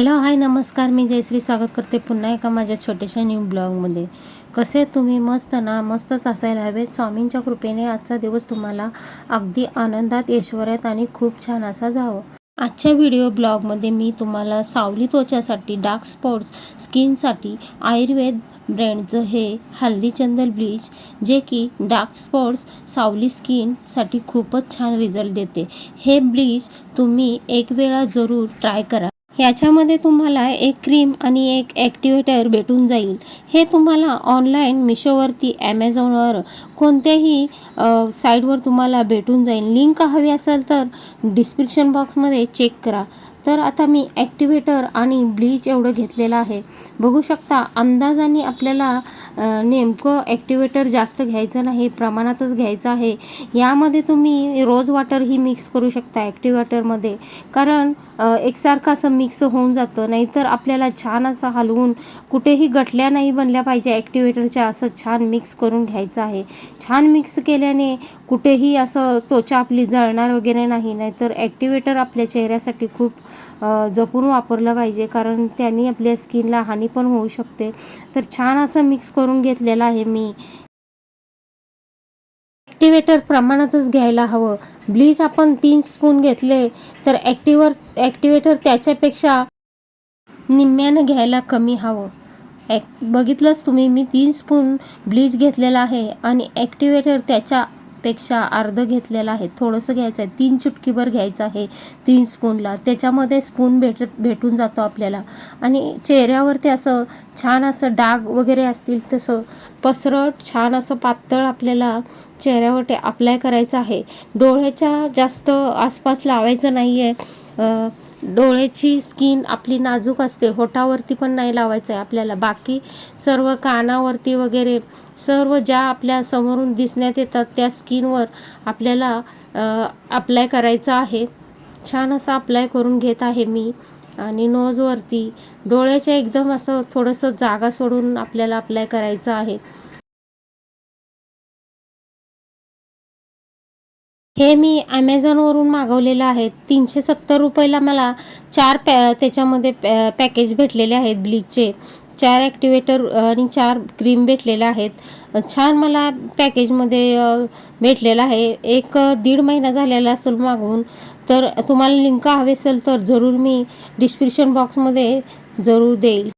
Hello hi नमस्कार. मी जयश्री स्वागत करते पुन्हा एका माझ्या छोट्याशा न्यू ब्लॉगमध्ये कसे तुम्ही? मस्त ना? मस्तच असायला हवेत. स्वामींच्या कृपेने आजचा दिवस तुम्हाला अगदी आनंदात ऐश्वर्यात आणि खूप छान असा जावं. आजच्या व्हिडिओ ब्लॉगमध्ये मी तुम्हाला सावली त्वचासाठी डार्क स्पॉट्स स्किनसाठी आयुर्वेद ब्रँडचं हे हल्दीचंदल ब्लीच जे की डार्क स्पॉट्स सावली स्किनसाठी खूपच छान रिझल्ट देते. हे ब्लीच तुम्ही एक वेळा जरूर ट्राय करा. याच्यामध्ये तुम्हाला एक क्रीम आणि एक ॲक्टिवेटर भेटून जाईल. हे तुम्हाला ऑनलाईन मिशोवरती ॲमेझॉनवर कोणत्याही साईटवर तुम्हाला भेटून जाईल. लिंक हवी असेल तर डिस्क्रिप्शन बॉक्समध्ये चेक करा. तर आता मी ॲक्टिवेटर आणि ब्लीच एवढं घेतलेलं आहे. बघू शकता अंदाजाने आपल्याला नेमकं ॲक्टिवेटर जास्त घ्यायचं नाही प्रमाणातच घ्यायचं आहे. यामध्ये तुम्ही रोज वॉटरही मिक्स करू शकता ॲक्टिवेटरमध्ये कारण एकसारखं असं मिक्स होऊन जातं नाहीतर आपल्याला छान असं हलवून कुठेही गठल्या नाही बनल्या पाहिजे ॲक्टिवेटरच्या असं छान मिक्स करून घ्यायचं आहे. छान मिक्स केल्याने कुठेही असं त्वचा आपली जळणार वगैरे नाही नाहीतर ॲक्टिवेटर आपल्या चेहऱ्यासाठी खूप जपून वापरलं पाहिजे. कारण त्यांनी आपल्या स्किनला हानी पण होऊ शकते. तर छान असं मिक्स करून घेतलेलं आहे मी. ॲक्टिवेटर प्रमाणातच घ्यायला हवं. ब्लीच आपण तीन स्पून घेतले तर ॲक्टिवर ॲक्टिवेटर त्याच्यापेक्षा निम्म्यानं घ्यायला कमी हवं. ॲक बघितलंच तुम्ही मी तीन स्पून ब्लीच घेतलेला आहे. आणि ॲक्टिवेटर त्याच्या पेक्षा अर्ध घेतलेलं आहे. थोडंसं घ्यायचं आहे तीन चुटकीभर घ्यायचं आहे. तीन स्पूनला त्याच्यामध्ये स्पून भेटत भेटून जातो आपल्याला. आणि चेहऱ्यावरती असं छान असं डाग वगैरे असतील तसं पसरट छान असं पातळ आपल्याला चेहऱ्यावरती अप्लाय करायचं आहे. डोळ्याच्या जास्त आसपास लावायचं नाही आहे डोळ्याची स्किन आपली नाजूक असते होठावरती पण नाही लावायचं आहे आपल्याला. बाकी सर्व कानावरती वगैरे सर्व ज्या आपल्या समोरून दिसण्यात येतात त्या स्किनवर आपल्याला अप्लाय करायचं आहे. छान असं अप्लाय करून घेत आहे मी. आणि नोजवरती डोळ्याच्या एकदम असं थोडंसं जागा सोडून आपल्याला अप्लाय करायचं आहे. हे मी ॲमेझॉनवरून मागवलेलं आहे. तीनशे सत्तर रुपयाला मला चार पॅ त्याच्यामध्ये पॅ पॅकेज भेटलेले आहेत ब्लीचचे. चार ॲक्टिवेटर आणि चार क्रीम भेटलेल्या आहेत. छान मला पॅकेजमध्ये भेटलेलं आहे. एक दीड महिना झालेला असेल मागवून. तर तुम्हाला लिंक हवे असेल तर जरूर मी डिस्क्रिप्शन बॉक्समध्ये जरूर देईल.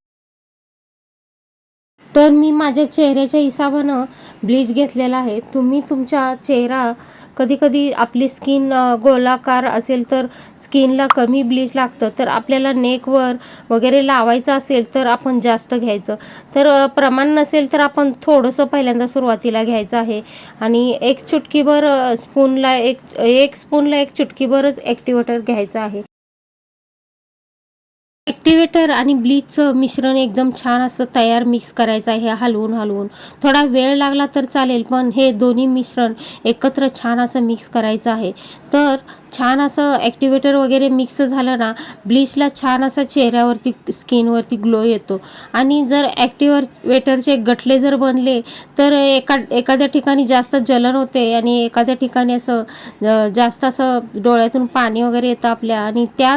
तर मी माझ्या चेहऱ्याच्या हिसाबानं ब्लीच घेतलेला आहे. तुम्ही तुमच्या चेहरा कधीकधी आपली स्किन गोलाकार असेल तर स्किनला कमी ब्लीच लागतं. तर आपल्याला नेकवर वगैरे लावायचं असेल तर आपण जास्त घ्यायचं. तर प्रमाण नसेल तर आपण थोडंसं पहिल्यांदा सुरुवातीला घ्यायचं आहे. आणि एक चुटकीभर स्पूनला एक एक स्पूनला एक चुटकीभरच ॲक्टिवेटर घ्यायचं आहे. ॲक्टिवेटर आणि ब्लीचचं मिश्रण एकदम छान असं तयार मिक्स करायचं आहे हलवून हलवून. थोडा वेळ लागला तर चालेल पण हे दोन्ही मिश्रण एकत्र छान असं मिक्स करायचं आहे. तर छान असं ॲक्टिवेटर वगैरे मिक्स झालं ना ब्लीचला छान असा चेहऱ्यावरती स्किनवरती ग्लो येतो. आणि जर ॲक्टिवेटरचे गठले जर बनले तर एका एखाद्या ठिकाणी जास्त जलन होते आणि एखाद्या ठिकाणी असं जास्त असं डोळ्यातून पाणी वगैरे येतं आपल्या. आणि त्या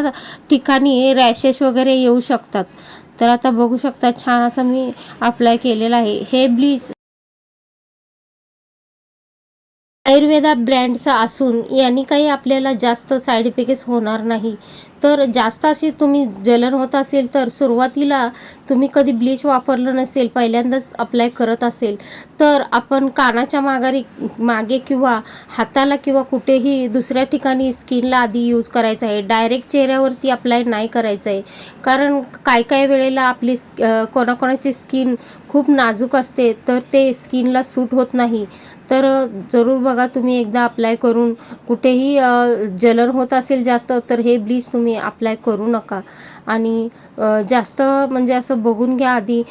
ठिकाणी रॅशेस वगैरे वगैरे येऊ शकतात. तर आता बघू शकता छान असं मी अप्लाय केलेलं आहे. हे ब्लीच आयुर्वेदा ब्रँडचा असून यांनी काही आपल्याला जास्त साईड इफेक्ट्स होणार नाही. तर जास्त अशी तुम्ही जलन होत असेल तर सुरुवातीला तुम्ही कधी ब्लीच वापरलं नसेल पहिल्यांदाच अप्लाय करत असेल तर आपण कानाच्या माघारी मागे किंवा हाताला किंवा कुठेही दुसऱ्या ठिकाणी स्किनला आधी यूज करायचं आहे. डायरेक्ट चेहऱ्यावरती अप्लाय नाही करायचं आहे. कारण काय काय वेळेला आपली कोणाकोणाची स्किन खूप नाजूक असते तर ते स्किनला सूट होत नाही. तर जरूर बघा तुम्ही एकदा अप्लाय करून. कुठेही जलन होत असेल जास्त तर हे ब्लीच तुम्ही अप्लाय करू नका. आणि जास्त म्हणजे असं बघून घ्या आधी.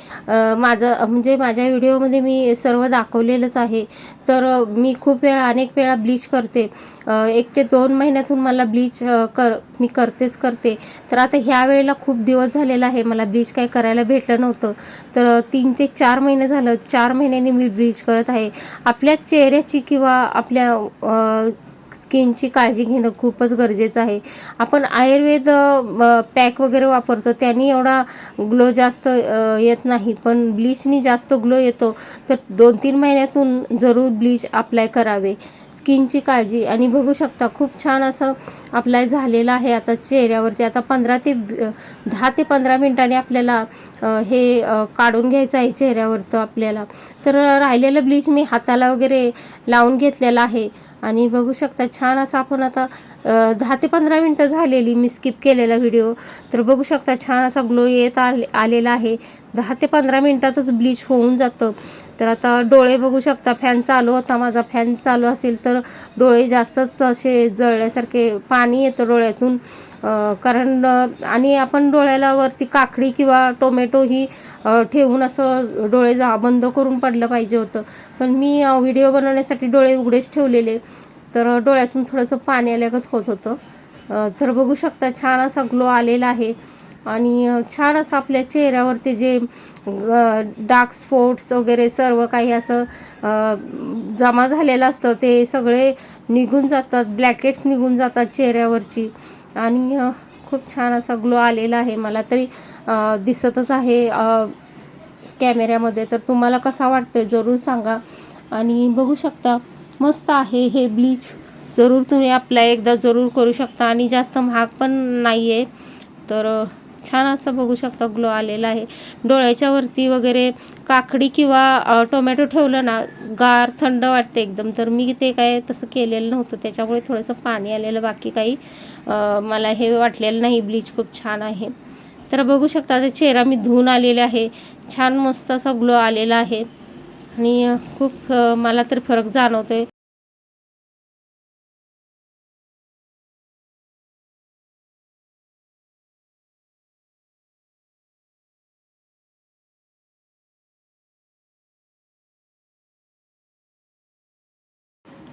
माझं म्हणजे माझ्या व्हिडिओमध्ये मी सर्व दाखवलेलंच आहे. तर मी खूप वेळा अनेक वेळा ब्लीच करते. एक ते दोन महिन्यातून मला ब्लीच कर मी करतेच करते. तर आता ह्या वेळेला खूप दिवस झालेला आहे मला ब्लीच काही करायला भेटलं नव्हतं. तर तीन ते चार महिने झालं. चार महिन्यांनी मी ब्लीच करत आहे. आपल्या चेहऱ्याची किंवा आपल्या स्किनची काळजी घेणं खूपच गरजेचं आहे. आपण आयुर्वेद पॅक वगैरे वापरतो त्यांनी एवढा ग्लो जास्त येत नाही. पण ब्लीचनी जास्त ग्लो येतो तर दोन तीन महिन्यातून जरूर ब्लीच अप्लाय करावे. स्किनची काळजी. आणि बघू शकता खूप छान असं अप्लाय झालेलं आहे आता चेहऱ्यावरती. आता पंधरा ते दहा ते पंधरा मिनिटांनी आपल्याला हे काढून घ्यायचं आहे चेहऱ्यावरतं आपल्याला. तर राहिलेलं ब्लीच मी हाताला वगैरे लावून घेतलेलं आहे. आणि बघू शकता छान असं आपण आता दहा ते पंधरा मिनटं झालेली मी स्किप केलेला व्हिडिओ तर बघू शकता छान असा ग्लो येत आले आलेला आहे. दहा ते पंधरा मिनटातच ब्लीच होऊन जातं. तर आता डोळे बघू शकता फॅन चालू होता माझा फॅन चालू असेल तर डोळे जास्तच असे जळल्यासारखे पाणी येतं डोळ्यातून. कारण आणि आपण डोळ्याला वरती काकडी किंवा टोमॅटो ही ठेवून असं डोळे जा बंद करून पडलं पाहिजे होतं. पण मी व्हिडिओ बनवण्यासाठी डोळे उघडेच ठेवलेले. तर डोळ्यातून थोडंसं पाणी आल्यागत होत होतं. तर बघू शकता छान असा ग्लो आलेला आहे. आणि छान असं आपल्या चेहऱ्यावरती जे डार्क स्पॉट्स वगैरे सर्व काही असं जमा झालेलं असतं ते सगळे निघून जातात. ब्लॅकेट्स निघून जातात चेहऱ्यावरची. आणि खूप छान असा ग्लो आलेला आहे. मला तरी दिसतच आहे कॅमेऱ्यामध्ये. तर तुम्हाला कसा वाटतो आहे जरूर सांगा. आणि बघू शकता मस्त आहे हे ब्लीच. जरूर तुम्ही अप्लाय एकदा जरूर करू शकता. आणि जास्त महाग पण नाही आहे तर छान असं बघू शकता ग्लो आलेला आहे. डोळ्याच्या वरती वगैरे काकडी किंवा टोमॅटो ठेवलं ना गार थंड वाटते एकदम. तर मी ते काय तसं केलेलं नव्हतं. त्याच्यामुळे थोडंसं पाणी आलेलं बाकी काही मला हे वाटलेलं नाही. ब्लीच खूप छान आहे. तर बघू शकता ते चेहरा मी धुवून आलेला आहे. छान मस्त असा ग्लो आलेला आहे. आणि खूप मला तर फरक जाणवतो आहे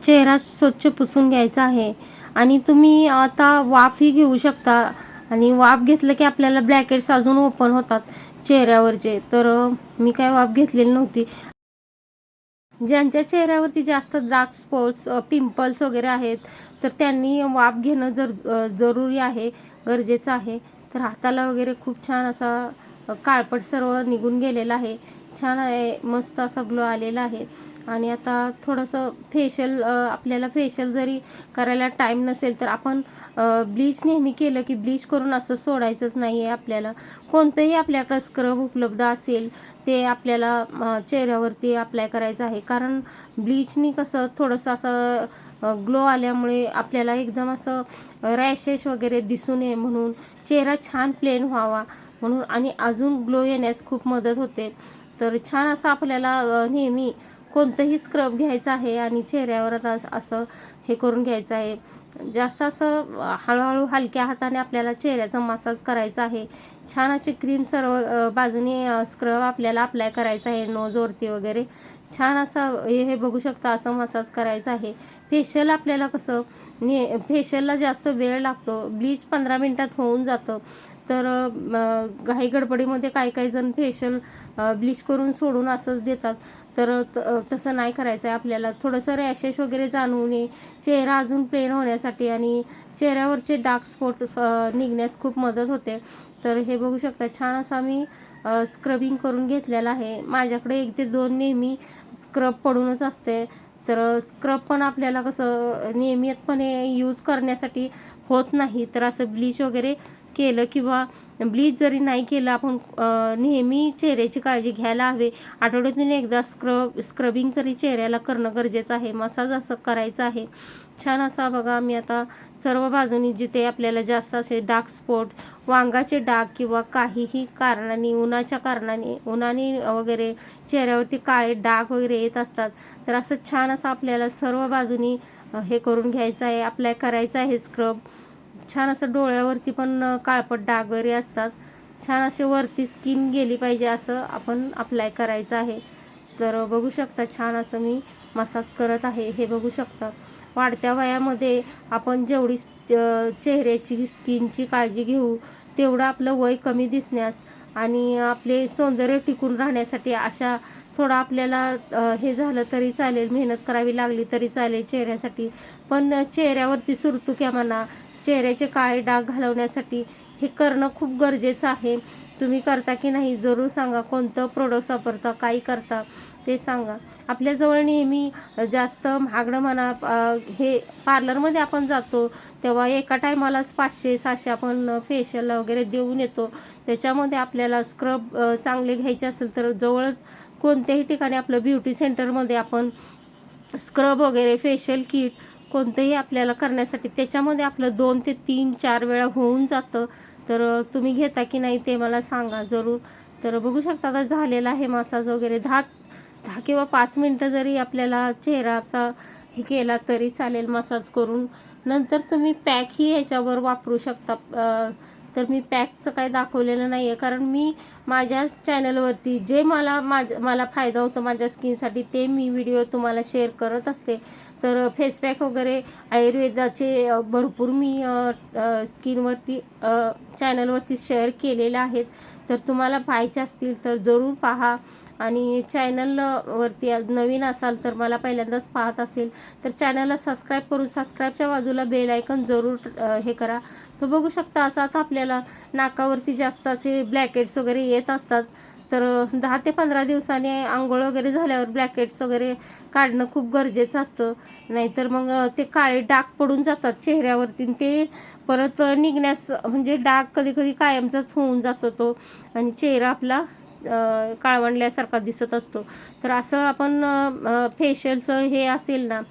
चेहरा स्वच्छ पुसून घ्यायचा आहे. आणि तुम्ही आता वाफही घेऊ शकता. आणि वाफ घेतलं की आपल्याला ब्लॅकेट्स अजून ओपन होतात चेहऱ्यावरचे. तर मी काय वाफ घेतलेली नव्हती. ज्यांच्या चेहऱ्यावरती जास्त डार्क स्पॉट्स पिंपल्स वगैरे आहेत तर त्यांनी वाफ घेणं जर जरुरी आहे गरजेचं आहे. तर हाताला वगैरे खूप छान असा काळपट सर्व निघून गेलेला आहे. छान आहे मस्त असा ग्लो आलेला आहे. आणि आता थोडंसं फेशियल आपल्याला फेशियल जरी करायला टाईम नसेल तर आपण ब्लीच नेहमी केलं की ब्लीच करून असं सोडायचंच नाही आहे आपल्याला. कोणतंही आपल्याकडं स्क्रब उपलब्ध असेल ते आपल्याला चेहऱ्यावरती अप्लाय करायचं आहे. कारण ब्लीचनी कसं थोडंसं असं ग्लो आल्यामुळे आपल्याला एकदम असं रॅशेस वगैरे दिसू नये म्हणून चेहरा छान प्लेन व्हावा म्हणून आणि अजून ग्लो येण्यास खूप मदत होते. तर छान असं आपल्याला नेहमी कोणतंही स्क्रब घ्यायचं आहे आणि चेहऱ्यावर आता असं- हे करून घ्यायचं आहे. जास्त असं हळूहळू हलक्या हाताने आपल्याला चेहऱ्याचा मसाज करायचा आहे. छान अशी क्रीम सर्व बाजूने स्क्रब आपल्याला अप्लाय करायचा आहे. नोजवरती वगैरे. छान असं हे हे बघू शकता असं मसाज करायचं आहे. फेशियल आपल्याला कसं ने फेशियलला जास्त वेळ लागतो ब्लीच पंधरा मिनटात होऊन जातं. तर घाई गडबडीमध्ये काही काही जण फेशियल ब्लीच करून सोडून असंच देतात. तर त- तसं नाही करायचं आहे आपल्याला. थोडंसं रॅशेस वगैरे जाणवू नये चेहरा अजून प्लेन होण्यासाठी आणि चेहऱ्यावरचे डार्क स्पॉट निघण्यास खूप मदत होते. तर हे बघू शकता छान असा मी स्क्रबिंग करून घेतलेला आहे. माझ्याकडे एक ते दोन नेहमी स्क्रब पडूनच असते. तर स्क्रब पण आपल्याला कसं नियमितपणे यूज करण्यासाठी होत नाही. तर असं ब्लीच वगैरे केलं किंवा ब्लीच जरी नाही केलं आपण नेहमी चेहऱ्याची काळजी घ्यायला हवी. आठवड्यातून एकदा स्क्रब स्क्रबिंग तरी चेहऱ्याला करणं गरजेचं आहे. मसाज असं करायचं आहे. छान असा बघा मी आता सर्व बाजूनी जिथे आपल्याला जास्त असे डार्क स्पॉट वांगाचे डाग किंवा काहीही कारणाने उन्हाच्या कारणाने उन्हाने वगैरे चेहऱ्यावरती काळे डाग वगैरे येत असतात. तर असं छान असं आपल्याला सर्व बाजूनी हे करून घ्यायचं आहे. अप्लाय करायचं आहे स्क्रब छान असं डोळ्यावरती पण काळपट डाग वगैरे असतात. छान असे वरती स्किन गेली पाहिजे असं आपण अप्लाय करायचं आहे. तर बघू शकता छान असं मी मसाज करत आहे हे बघू शकता. वाढत्या वयामध्ये आपण जेवढी चेहऱ्याची स्किनची काळजी घेऊ तेवढं आपलं वय कमी दिसण्यास आणि आपले सौंदर्य टिकून राहण्यासाठी अशा थोडं आपल्याला हे झालं तरी चालेल मेहनत करावी लागली तरी चालेल चेहऱ्यासाठी. पण चेहऱ्यावरती सुरतुक्या म्हणा चेहऱ्याचे काळे डाग घालवण्यासाठी हे करणं खूप गरजेचं आहे. तुम्ही करता की नाही जरूर सांगा. कोणतं प्रोडक्ट्स वापरता काही करता ते सांगा. आपल्याजवळ नेहमी जास्त महागडं म्हणा हे पार्लरमध्ये आपण जातो तेव्हा एका टायमालाच पाचशे सहाशे आपण फेशियल वगैरे देऊन येतो. त्याच्यामध्ये आपल्याला स्क्रब चांगले घ्यायचे असेल तर जवळच कोणत्याही ठिकाणी आपलं ब्युटी सेंटरमध्ये आपण स्क्रब वगैरे फेशियल किट कोणतंही आपल्याला करण्यासाठी त्याच्यामध्ये आपलं दोन ते तीन चार वेळा होऊन जातं. तर तुम्ही घेता की नाही ते मला सांगा जरूर. तर बघू शकता आता झालेला आहे मसाज वगैरे. दहा दहा किंवा पाच मिनटं जरी आपल्याला चेहरा असा हे केला तरी चालेल मसाज करून. नंतर तुम्ही पॅकही ह्याच्यावर वापरू शकता तर मी पॅकचं काही दाखवलेलं नाही आहे कारण मी माझ्या चॅनलवरती जे मला माझ मला फायदा होतो माझ्या स्किनसाठी ते मी व्हिडिओ तुम्हाला शेअर करत असते. तर फेस पॅक वगैरे आयुर्वेदाचे भरपूर मी स्किनवरती चॅनलवरती शेअर केलेले आहेत. तर तुम्हाला पाहायचे असतील तर जरूर पहा. आणि चॅनलवरती नवीन असाल तर मला पहिल्यांदाच पाहत असेल तर चॅनलला सबस्क्राईब करून सबस्क्राईबच्या बाजूला बेल आयकन जरूर हे करा. तर बघू शकता असं आता आपल्याला नाकावरती जास्त असे ब्लॅकेट्स वगैरे येत असतात. तर दहा ते पंधरा दिवसांनी आंघोळ वगैरे झाल्यावर ब्लॅकेट्स वगैरे काढणं खूप गरजेचं असतं. नाहीतर मग ते काळे डाग पडून जातात चेहऱ्यावरती ते परत निघण्यास म्हणजे डाग कधी कधी कायमचाच होऊन जातो तो. आणि चेहरा आपला काळवंडल्यासारखा दिसत असतो. तर असं आपण फेशियलचं हे असेल ना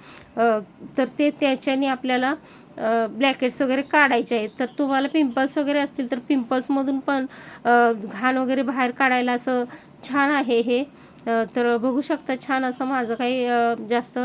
तर ते त्याच्याने आपल्याला ब्लॅकेट्स वगैरे काढायचे आहेत. तर तुम्हाला पिंपल्स वगैरे असतील तर पिंपल्समधून पण घाण वगैरे बाहेर काढायला असं छान आहे हे. तर बघू शकता छान असं माझं काही जास्त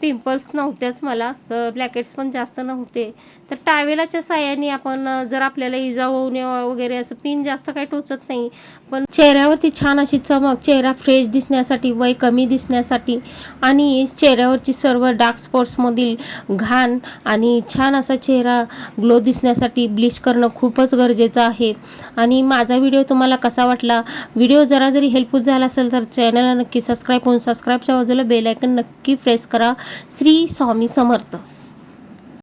पिंपल्स नव्हत्याच मला. ब्लॅकेट्स पण जास्त नव्हते. तर टावेलाच्या साह्याने आपण जर आपल्याला इजा होऊन वगैरे असं पिन जास्त काही टोचत नाही. पण चेहऱ्यावरती छान अशी चमक चेहरा फ्रेश दिसण्यासाठी वय कमी दिसण्यासाठी आणि चेहऱ्यावरची सर्व डार्क स्पॉट्समधील घाण आणि छान असा चेहरा ग्लो दिसण्यासाठी ब्लिच करणं खूपच गरजेचं आहे. आणि माझा व्हिडिओ तुम्हाला कसा वाटला? व्हिडिओ जरा जरी हेल्पफुल झाला असेल तर चॅनलला नक्की सबस्क्राईब होऊन सबस्क्राईबच्या बाजूला बेल आयकन नक्की प्रेस करा. श्री स्वामी समर्थ.